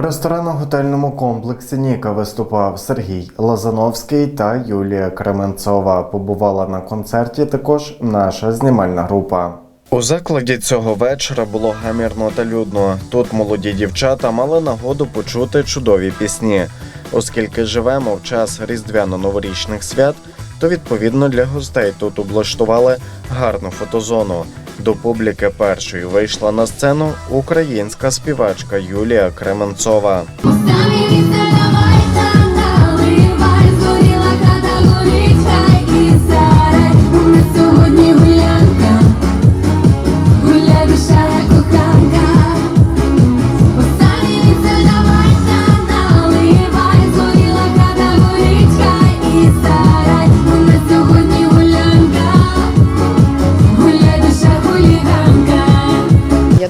У ресторанно-готельному комплексі Ніка виступав Сергій Лазановський та Юлія Кременцова. Побувала на концерті також наша знімальна група. У закладі цього вечора було гамірно та людно. Тут молоді дівчата мали нагоду почути чудові пісні. Оскільки живемо в час різдвяно-новорічних свят, то відповідно для гостей тут облаштували гарну фотозону. До публіки першою вийшла на сцену українська співачка Юлія Кременцова.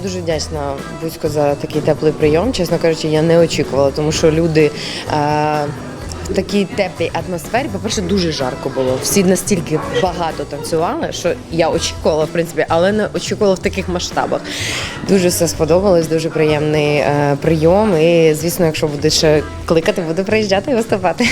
Дуже вдячна Бузько за такий теплий прийом. Чесно кажучи, я не очікувала, тому що люди. е, в такій теплій атмосфері, по-перше, дуже жарко було. Всі настільки багато танцювали, що я очікувала, в принципі, але не очікувала в таких масштабах. Дуже все сподобалось, дуже приємний е, прийом. І, звісно, якщо буде ще кликати, буду приїжджати і виступати.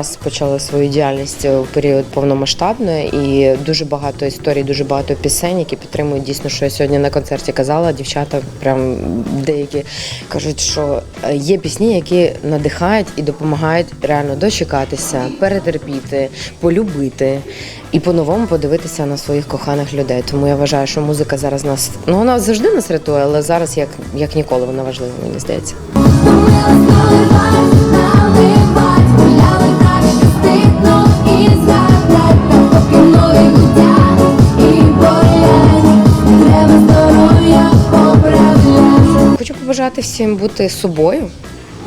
Якраз почали свою діяльність у період повномасштабної і дуже багато історій, дуже багато пісень, які підтримують дійсно, що я сьогодні на концерті казала. Дівчата прям деякі кажуть, що е, є пісні, які надихають і допомагають реально дочекатися, перетерпіти, полюбити і по-новому подивитися на своїх коханих людей. Тому я вважаю, що музика зараз нас ну вона завжди нас рятує, але зараз як, як ніколи вона важлива, мені здається. Хочу побажати всім бути собою,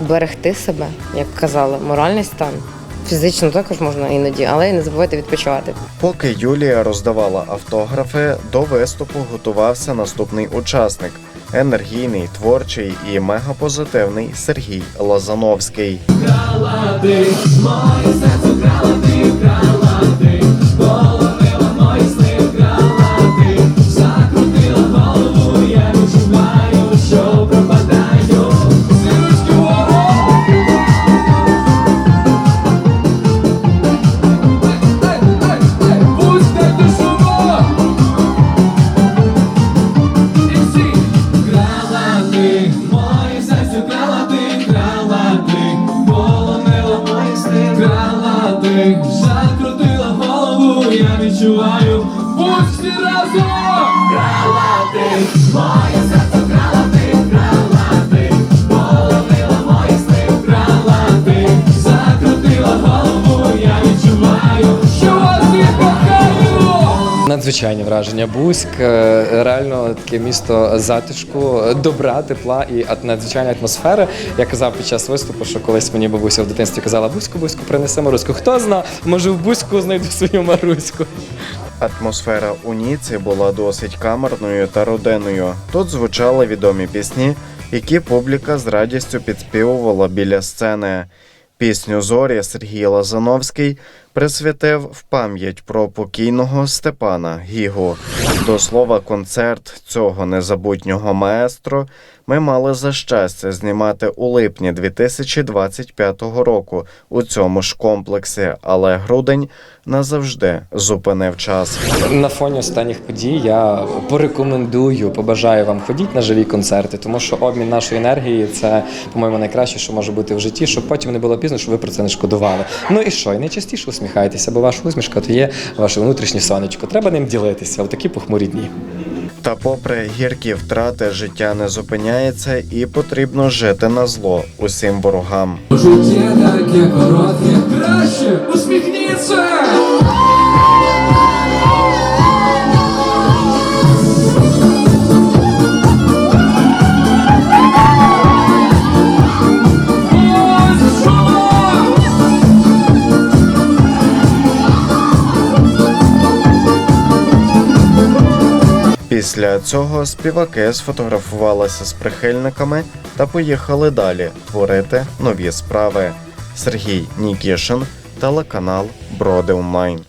берегти себе, як казали, моральний стан. Фізично також можна іноді, але і не забувайте відпочивати. Поки Юлія роздавала автографи, до виступу готувався наступний учасник енергійний, творчий і мегапозитивний Сергій Лазановський. Крала відчуваю, будь разом, крала ти, моє Надзвичайні враження. Бузьк е, реально таке місто затишку, добра, тепла і надзвичайна атмосфера. Я казав під час виступу, що колись мені бабуся в дитинстві казала Бузьку, Бузьку, принеси Маруську. Хто зна, може в Бузьку знайду свою Маруську. Атмосфера у Ніці була досить камерною та родинною. Тут звучали відомі пісні, які публіка з радістю підспівувала біля сцени. Пісню Зорі Сергій Лазановський присвятив в пам'ять про покійного Степана Гігу. До слова, концерт цього незабутнього маестро ми мали за щастя знімати у липні 2025 року у цьому ж комплексі, але грудень назавжди зупинив час. На фоні останніх подій я порекомендую, побажаю вам ходіть на живі концерти, тому що обмін нашої енергії це, по-моєму, найкраще, що може бути в житті, щоб потім не було пізно, щоб ви про це не шкодували. Ну і що? І найчастіше усміхайтеся, бо ваша усмішка то є ваше внутрішнє сонечко. Треба ним ділитися в такі похмурі дні. Та попри гіркі втрати, життя не зупиняється і потрібно жити на зло усім ворогам. Життя таке коротке, краще усміхніться! Після цього співаки сфотографувалися з прихильниками та поїхали далі творити нові справи. Сергій Нікішин, телеканал Броди Онлайн.